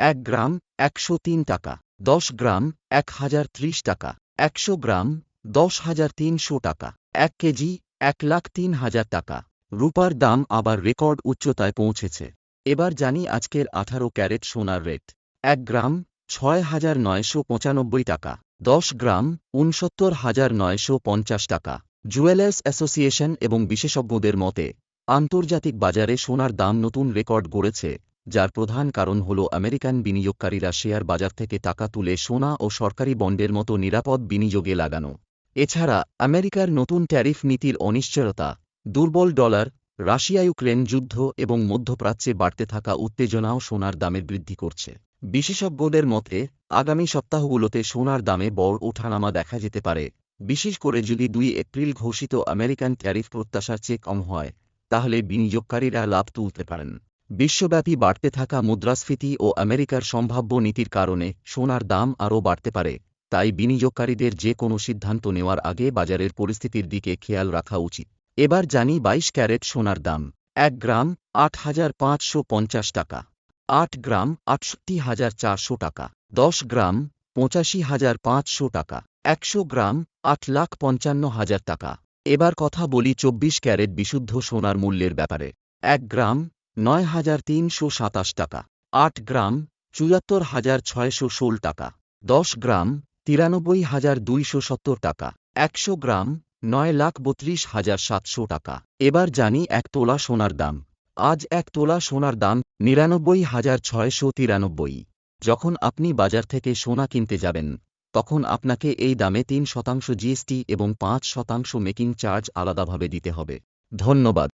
এক গ্রাম, একশো তিন টাকা। দশ গ্রাম, এক হাজার ত্রিশ টাকা। একশো গ্রাম, দশ হাজার তিনশো টাকা। এক কেজি, এক লাখ তিন হাজার টাকা। রূপার দাম আবার রেকর্ড উচ্চতায় পৌঁছেছে। এবার জানি আজকের আঠারো ক্যারেট সোনার রেট। এক গ্রাম, ছয় হাজার নয়শো পঁচানব্বই টাকা। দশ গ্রাম উনসত্তর হাজার নয়শো পঞ্চাশ টাকা। জুয়েলার্স অ্যাসোসিয়েশন এবং বিশেষজ্ঞদের মতে, আন্তর্জাতিক বাজারে সোনার দাম নতুন রেকর্ড গড়েছে। যার প্রধান কারণ হল আমেরিকান বিনিয়োগকারীরা শেয়ার বাজার থেকে টাকা তুলে সোনা ও সরকারি বন্ডের মতো নিরাপদ বিনিয়োগে লাগানো। এছাড়া, আমেরিকার নতুন ট্যারিফ নীতির অনিশ্চয়তা, দুর্বল ডলার রাশিয়া ইউক্রেন যুদ্ধ এবং মধ্যপ্রাচ্যে বাড়তে থাকা উত্তেজনাও সোনার দামের বৃদ্ধি করছে। বিশেষজ্ঞদের মতে, আগামী সপ্তাহগুলোতে সোনার দামে বড় ওঠানামা দেখা যেতে পারে। বিশেষ করে যদি দুই এপ্রিল ঘোষিত আমেরিকান ট্যারিফ প্রত্যাশার চেয়ে কম হয়, তাহলে বিনিয়োগকারীরা লাভ তুলতে পারেন। বিশ্বব্যাপী বাড়তে থাকা মুদ্রাস্ফীতি ও আমেরিকার সম্ভাব্য নীতির কারণে সোনার দাম আরও বাড়তে পারে, তাই বিনিয়োগকারীদের যে কোনো সিদ্ধান্ত নেওয়ার আগে বাজারের পরিস্থিতির দিকে খেয়াল রাখা উচিত। এবার জানি বাইশ ক্যারেট সোনার দাম, এক গ্রাম আট হাজার পাঁচশো পঞ্চাশ টাকা, আট গ্রাম আটষট্টি হাজার চারশো টাকা, দশ গ্রাম পঁচাশি হাজার পাঁচশো টাকা, একশো গ্রাম আট লাখ পঞ্চান্ন হাজার টাকা। এবার কথা বলি চব্বিশ ক্যারেট বিশুদ্ধ সোনার মূল্যের ব্যাপারে, এক গ্রাম নয় হাজার তিনশো সাতাশ টাকা। আট গ্রাম, চুয়াত্তর হাজার ছয়শো ষোল টাকা। দশ গ্রাম, তিরানব্বই হাজার দুইশো সত্তর টাকা। একশো গ্রাম, নয় লাখ বত্রিশ হাজার সাতশো টাকা। এবার জানি এক তোলা সোনার দাম। আজ এক তোলা সোনার দাম নিরানব্বই হাজার ছয়শো তিরানব্বই। যখন আপনি বাজার থেকে সোনা কিনতে যাবেন, তখন আপনাকে এই দামে তিন শতাংশ জিএসটি এবং পাঁচ শতাংশ মেকিং চার্জ আলাদাভাবে দিতে হবে। ধন্যবাদ।